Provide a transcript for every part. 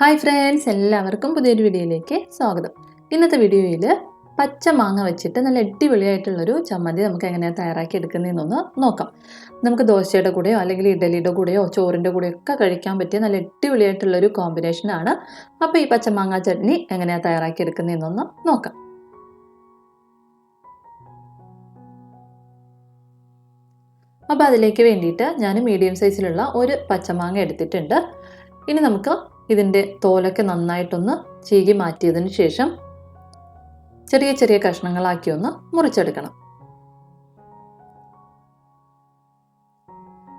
Hi friends എല്ലാവർക്കും പുതിയൊരു വീഡിയോയിലേക്ക് സ്വാഗതം. ഇന്നത്തെ വീഡിയോയിൽ പച്ച മാങ്ങ വെച്ചിട്ട് നല്ല അടിപൊളിയായിട്ടുള്ളൊരു ചമ്മന്തി നമുക്ക് എങ്ങനെയാണ് തയ്യാറാക്കി എടുക്കുന്നതെന്നൊന്ന് നോക്കാം. നമുക്ക് ദോശയുടെ കൂടെയോ അല്ലെങ്കിൽ ഇഡലിയുടെ കൂടെയോ ചോറിന്റെ കൂടെയോ ഒക്കെ കഴിക്കാൻ പറ്റിയ നല്ല അടിപൊളിയായിട്ടുള്ളൊരു കോമ്പിനേഷനാണ് അപ്പോൾ ഈ പച്ചമാങ്ങ ചട്നി എങ്ങനെയാണ് തയ്യാറാക്കി എടുക്കുന്നതെന്നൊന്ന് നോക്കാം. അപ്പോൾ അതിലേക്ക് വേണ്ടിയിട്ട് ഞാൻ മീഡിയം സൈസിലുള്ള ഒരു പച്ചമാങ്ങ എടുത്തിട്ടുണ്ട്. ഇനി നമുക്ക് ഇതിന്റെ തോലൊക്കെ നന്നായിട്ടൊന്ന് ചീകി മാറ്റിയതിന് ശേഷം ചെറിയ ചെറിയ കഷ്ണങ്ങളാക്കി ഒന്ന് മുറിച്ചെടുക്കണം.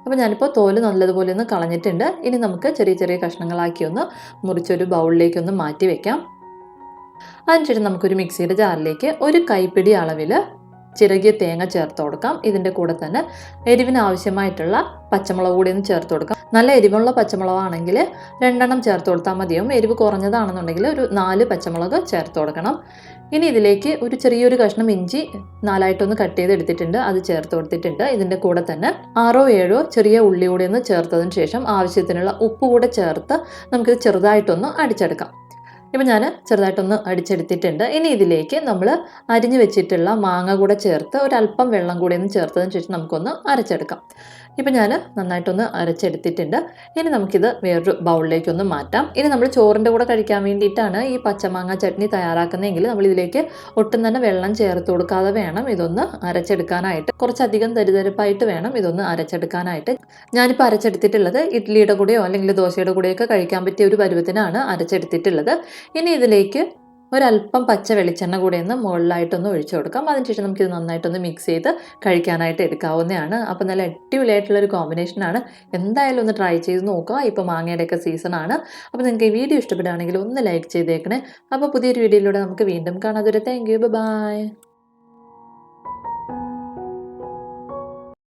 അപ്പോൾ ഞാനിപ്പോൾ തോൽ നല്ലതുപോലെ ഒന്ന് കളഞ്ഞിട്ടുണ്ട്. ഇനി നമുക്ക് ചെറിയ ചെറിയ കഷ്ണങ്ങളാക്കി ഒന്ന് മുറിച്ചൊരു ബൗളിലേക്ക് ഒന്ന് മാറ്റി വെക്കാം. അതിനുശേഷം നമുക്കൊരു മിക്സിയുടെ ജാറിലേക്ക് ഒരു കൈപ്പിടി അളവിൽ ചിരകിയ തേങ്ങ ചേർത്ത് കൊടുക്കാം. ഇതിന്റെ കൂടെ തന്നെ എരിവിന് ആവശ്യമായിട്ടുള്ള പച്ചമുളക് കൂടി ഒന്ന് ചേർത്ത് കൊടുക്കാം. നല്ല എരിവുള്ള പച്ചമുളകാണെങ്കിൽ രണ്ടെണ്ണം ചേർത്ത് കൊടുത്താൽ മതിയാവും. എരിവ് കുറഞ്ഞതാണെന്നുണ്ടെങ്കിൽ ഒരു നാല് പച്ചമുളക് ചേർത്ത് കൊടുക്കണം. ഇനി ഇതിലേക്ക് ഒരു ചെറിയൊരു കഷ്ണം ഇഞ്ചി നാലായിട്ടൊന്ന് കട്ട് ചെയ്ത് എടുത്തിട്ടുണ്ട്. അത് ചേർത്ത് കൊടുത്തിട്ടുണ്ട്. ഇതിന്റെ കൂടെ തന്നെ ആറോ ഏഴോ ചെറിയ ഉള്ളി കൂടി ഒന്ന് ചേർത്തതിന് ശേഷം ആവശ്യത്തിനുള്ള ഉപ്പ് കൂടെ ചേർത്ത് നമുക്കിത് ചെറുതായിട്ടൊന്ന് അടിച്ചെടുക്കാം. ഇപ്പം ഞാൻ ചെറുതായിട്ടൊന്ന് അടിച്ചെടുത്തിട്ടുണ്ട്. ഇനി ഇതിലേക്ക് നമ്മൾ അരിഞ്ഞു വെച്ചിട്ടുള്ള മാങ്ങ കൂടെ ചേർത്ത് ഒരല്പം വെള്ളം കൂടി ഒന്ന് ചേർത്തതിന് ശേഷം നമുക്കൊന്ന് അരച്ചെടുക്കാം. ഇപ്പം ഞാൻ നന്നായിട്ടൊന്ന് അരച്ചെടുത്തിട്ടുണ്ട്. ഇനി നമുക്കിത് വേറൊരു ബൗളിലേക്കൊന്ന് മാറ്റാം. ഇനി നമ്മൾ ചോറിന്റെ കൂടെ കഴിക്കാൻ വേണ്ടിയിട്ടാണ് ഈ പച്ചമാങ്ങ ചട്നി തയ്യാറാക്കുന്നതെങ്കിൽ നമ്മൾ ഇതിലേക്ക് ഒട്ടും തന്നെ വെള്ളം ചേർത്ത് കൊടുക്കാതെ വേണം ഇതൊന്ന് അരച്ചെടുക്കാനായിട്ട്. കുറച്ചധികം തരിതരിപ്പായിട്ട് വേണം ഇതൊന്ന് അരച്ചെടുക്കാനായിട്ട്. ഞാനിപ്പോൾ അരച്ചെടുത്തിട്ടുള്ളത് ഇഡ്ഡലിയുടെ കൂടെയോ അല്ലെങ്കിൽ ദോശയുടെ കൂടെയൊക്കെ കഴിക്കാൻ പറ്റിയ ഒരു പരുവത്തിനാണ് അരച്ചെടുത്തിട്ടുള്ളത്. ഇനി ഇതിലേക്ക് ഒരല്പം പച്ച വെളിച്ചെണ്ണ കൂടെ ഒന്ന് മുകളിലായിട്ടൊന്ന് ഒഴിച്ചു കൊടുക്കാം. അതിനുശേഷം നമുക്കിത് നന്നായിട്ടൊന്ന് മിക്സ് ചെയ്ത് കഴിക്കാനായിട്ട് എടുക്കാവുന്നതാണ്. അപ്പോൾ നല്ല അടിപൊളിയായിട്ടുള്ളൊരു കോമ്പിനേഷനാണ് എന്തായാലും ഒന്ന് ട്രൈ ചെയ്ത് നോക്കുക. ഇപ്പോൾ മാങ്ങയുടെയൊക്കെ സീസണാണ് അപ്പോൾ നിങ്ങൾക്ക് ഈ വീഡിയോ ഇഷ്ടപ്പെടുകയാണെങ്കിൽ ഒന്ന് ലൈക്ക് ചെയ്തേക്കണേ. അപ്പോൾ പുതിയൊരു വീഡിയോയിലൂടെ നമുക്ക് വീണ്ടും കാണാതൊരു താങ്ക് യു ബൈ